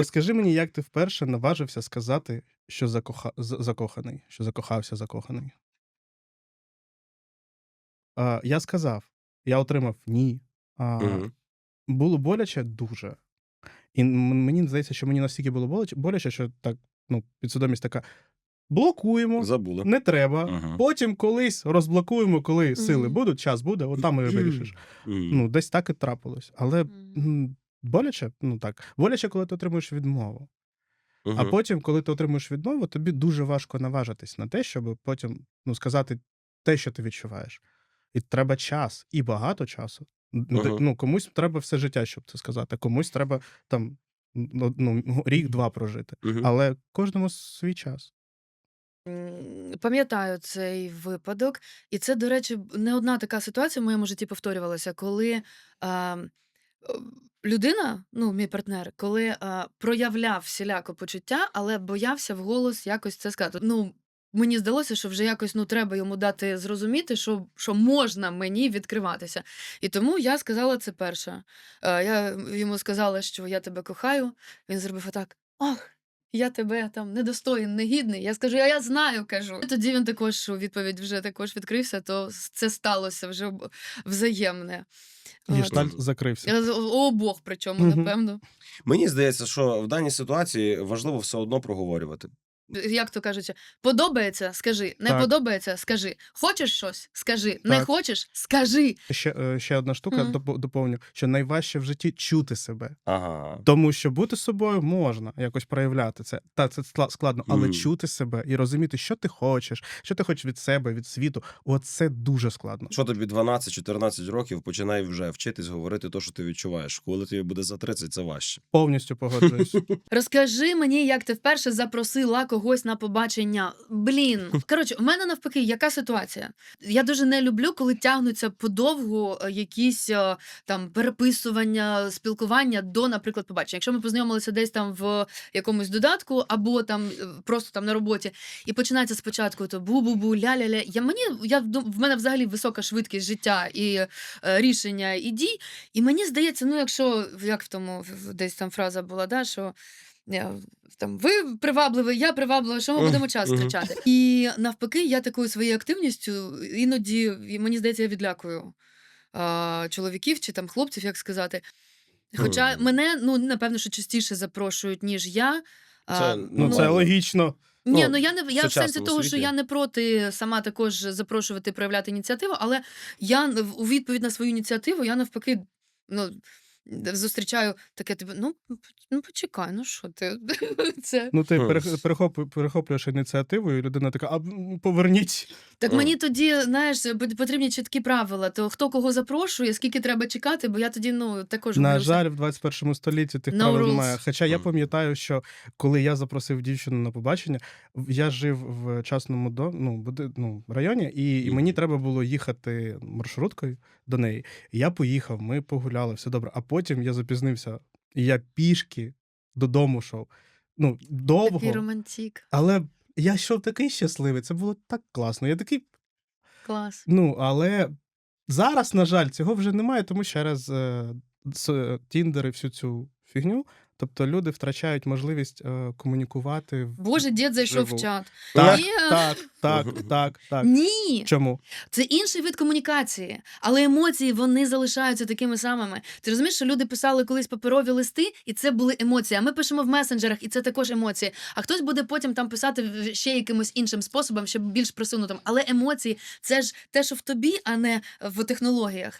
Розкажи мені, як ти вперше наважився сказати, що закоха... закоханий, що закохався, закоханий. А, я сказав, я отримав ні. А, Мгм. було боляче дуже. І мені здається, що мені настільки було боляче, боляче що так, ну, підсвідомість така: блокуємо, Забули. не треба. Мгм. Потім колись розблокуємо, коли сили будуть, час буде, от там і вирішиш. Ну, десь так і трапилось. Але боляче, ну так, боляче, коли ти отримуєш відмову. А потім, коли ти отримуєш відмову, тобі дуже важко наважитись на те, щоб потім ну, сказати те, що ти відчуваєш. І треба час, і багато часу. Д- Ну, комусь треба все життя, щоб це сказати, комусь треба там ну, ну, рік-два прожити. Мгм. Але кожному свій час. Пам'ятаю цей випадок, і це, до речі, не одна така ситуація в моєму житті повторювалася, коли а, людина, ну, мій партнер, коли а, проявляв всіляко почуття, але боявся вголос якось це сказати. Ну, мені здалося, що вже якось ну, треба йому дати зрозуміти, що, що можна мені відкриватися. І тому я сказала це перше. Е, Я йому сказала, що я тебе кохаю. Він зробив отак: Ах, я тебе там недостоїн, негідний. Я скажу, а я знаю, кажу. І тоді він також у відповідь вже також відкрився, то це сталося вже взаємне. Гештальт закрився. У обох, причому, напевно. Мені здається, що в даній ситуації важливо все одно проговорювати. Як то кажуть, подобається, скажи, не Так. подобається, скажи. Хочеш щось? Скажи. Не хочеш? Скажи. Ще, е, ще одна штука Мгм. допо- доповню, що найважче в житті чути себе. Ага. Тому що бути собою можна якось проявляти це. Та це скла- складно, але Мгм. чути себе і розуміти, що ти хочеш, що ти хочеш від себе, від світу. Оце дуже складно. Що тобі 12-14 років, починай вже вчитись говорити те, що ти відчуваєш. Коли тобі буде за 30, це важче. Повністю погоджуюсь. Розкажи мені, як ти вперше запросила когось на побачення. Блін. Коротше, у мене навпаки, яка ситуація? Я дуже не люблю, коли тягнуться подовгу е, якісь е, там переписування, спілкування до, наприклад, побачення. Якщо ми познайомилися десь там в якомусь додатку, або там е, просто там на роботі, і починається спочатку то бу-бу-бу, ля-ля-ля. Я мені я в мене взагалі висока швидкість життя і е, рішення і дій. І мені здається, ну якщо як в тому десь там фраза була, да, що. Там, ви привабливий, я приваблива, що ми будемо час втрачати. І навпаки, я такою своєю активністю іноді, мені здається, я відлякую а, чоловіків чи там хлопців, як сказати. Хоча мене, ну, напевно, що частіше запрошують, ніж я. Це, Ну, Ну, це логічно. ні, Ну, ну я не я в сенсі того, що я не проти сама також запрошувати проявляти ініціативу, але я у відповідь на свою ініціативу я навпаки ну, зустрічаю таке типу, ну, ну почекай, ну що ти? Це Ну, ти перехоп- перехоплюєш ініціативу, і людина така, а поверніть. так мені тоді, знаєш, потрібні чіткі правила. То хто кого запрошує, скільки треба чекати, бо я тоді ну також На боюся. жаль, в 21 столітті тих No правил немає. Хоча я пам'ятаю, що коли я запросив дівчину на побачення, в- я жив в частному до, ну, буди, ну, районі, і, і мені треба було їхати маршруткою до неї. Я поїхав, ми погуляли, все добре. А потім я запізнився, і я пішки додому йшов. Ну, Такий довго. романтик. Але я йшов такий щасливий, це було так класно. Я такий, Клас. ну, але зараз, на жаль, цього вже немає, тому що через е, Тіндер і всю цю фігню. Тобто люди втрачають можливість е, комунікувати. в- Боже, дід зайшов в чат. Так, Ні. так, так, так, так. Ні, Чому? Це інший вид комунікації, але емоції вони залишаються такими самими. Ти розумієш, що люди писали колись паперові листи, і це були емоції. А ми пишемо в месенджерах, і це також емоції. А хтось буде потім там писати в- ще якимось іншим способом, щоб більш просунутим. Але емоції це ж те, що в тобі, а не в технологіях.